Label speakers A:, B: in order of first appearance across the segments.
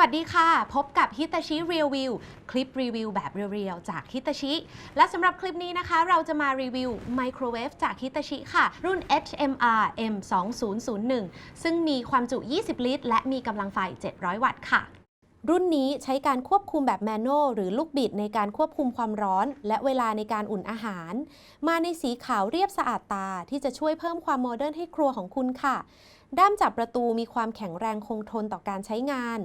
A: วัสดีค่ะ พบกับ Hitachi Real View คลิปรีวิวแบบเรียวๆ จาก Hitachi และสำหรับคลิปนี้นะคะ เราจะมารีวิวไมโครเวฟจาก Hitachi ค่ะ รุ่น HMR M2001 ซึ่งมีความจุ 20 ลิตร และมีกำลังไฟ 700 วัตต์ค่ะรุ่นนี้ใช้การควบคุมแบบแมนนวลหรือลูกบิดในการควบคุมความร้อน และเวลาในการอุ่นอาหาร มาในสีขาวเรียบสะอาดตาที่จะช่วยเพิ่มความโมเดิร์นให้ครัวของคุณค่ะ ด้ามจับประตูมีความแข็งแรงคงทนต่อการใช้งาน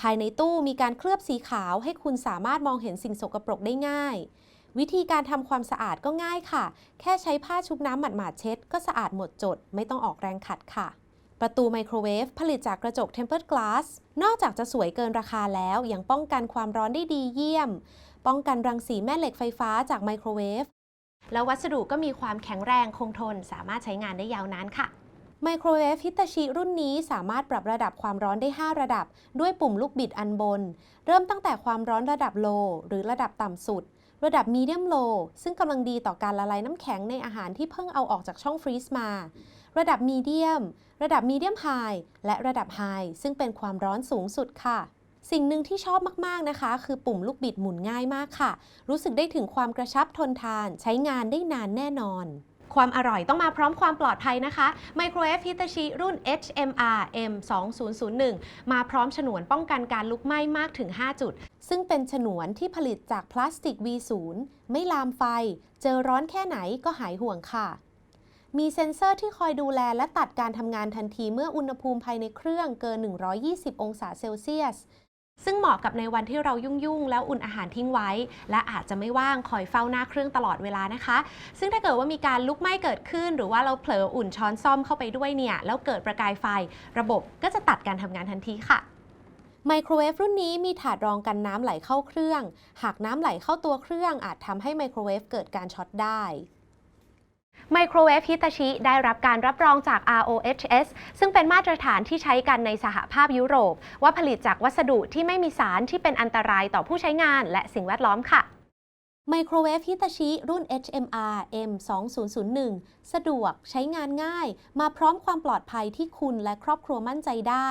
A: ภายในตู้มีการเคลือบสีขาวให้คุณสามารถมองเห็นสิ่งสกปรกได้ง่าย วิธีการทำความสะอาดก็ง่ายค่ะ แค่ใช้ผ้าชุบน้ำหมาดๆเช็ด ก็สะอาดหมดจด ไม่ต้องออกแรงขัดค่ะ ประตูไมโครเวฟผลิตจากกระจก Tempered Glass นอกจากจะสวยเกินราคาแล้ว ยังป้องกันความร้อนได้ดีเยี่ยม ป้องกันรังสีแม่เหล็กไฟฟ้าจากไมโครเวฟแล้ววัสดุก็มีความแข็งแรงคงทนสามารถใช้งานได้ยาวนานค่ะ ไมโครเวฟฮิตาชิรุ่นนี้สามารถปรับระดับความร้อนได้ 5 ระดับ ด้วยปุ่มลูกบิดอันบน เริ่มตั้งแต่ความร้อนระดับโลหรือระดับต่ำสุด ระดับมีเดียมโลซึ่งกำลังดีต่อการละลายน้ำแข็งในอาหารที่เพิ่งเอาออกจากช่องฟรีซมา ระดับมีเดียม ระดับมีเดียมไฮและระดับไฮซึ่งเป็นความร้อนสูงสุดค่ะสิ่งหนึ่งที่ชอบมาก ๆ นะคะ คือปุ่มลูกบิดหมุนง่ายมากค่ะ รู้สึกได้ถึงความกระชับทนทาน ใช้งานได้นานแน่นอน ความอร่อยต้องมาพร้อมความปลอดภัยนะคะไมโครเวฟฮิตาชิรุ่น HMR M2001 มาพร้อมฉนวนป้องกันการลุกไหม้มากถึง 5 จุด ซึ่งเป็นฉนวนที่ผลิตจากพลาสติก V0 ไม่ลามไฟ เจอร้อนแค่ไหนก็หายห่วงค่ะ มีเซ็นเซอร์ที่คอยดูแลและตัดการทำงานทันทีเมื่ออุณหภูมิภายในเครื่องเกิน 120 องศาเซลเซียส ซึ่งเหมาะกับในวันที่เรายุ่งๆ แล้วอุ่นอาหารทิ้งไว้ และอาจจะไม่ว่างคอยเฝ้าหน้าเครื่องตลอดเวลานะคะ ซึ่งถ้าเกิดว่ามีการลุกไหม้เกิดขึ้น หรือว่าเราเผลออุ่นช้อนซ่อมเข้าไปด้วยเนี่ยแล้วเกิดประกายไฟ ระบบก็จะตัดการทำงานทันทีค่ะไมโครเวฟรุ่นนี้มีถาดรองกันน้ำไหลเข้าเครื่อง หากน้ำไหลเข้าตัวเครื่องอาจทำให้ไมโครเวฟเกิดการช็อตได้ ไมโครเวฟฮิตาชิได้รับการรับรองจาก ROHS ซึ่งเป็นมาตรฐานที่ใช้กันในสหภาพยุโรป ว่าผลิตจากวัสดุที่ไม่มีสารที่เป็นอันตรายต่อผู้ใช้งานและสิ่งแวดล้อมค่ะไมโครเวฟฮิตาชิรุ่น HMR M2001 สะดวกใช้งานง่าย มาพร้อมความปลอดภัยที่คุณและครอบครัวมั่นใจได้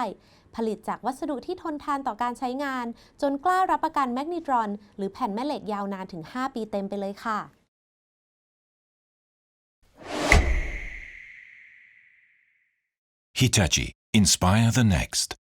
A: ผลิตจากวัสดุที่ทนทานต่อการใช้งาน จนกล้ารับประกันแมกนิตรอน หรือแผ่นแม่เหล็กยาวนานถึง 5 ปีเต็มไปเลยค่ะ
B: Hitachi. Inspire the next.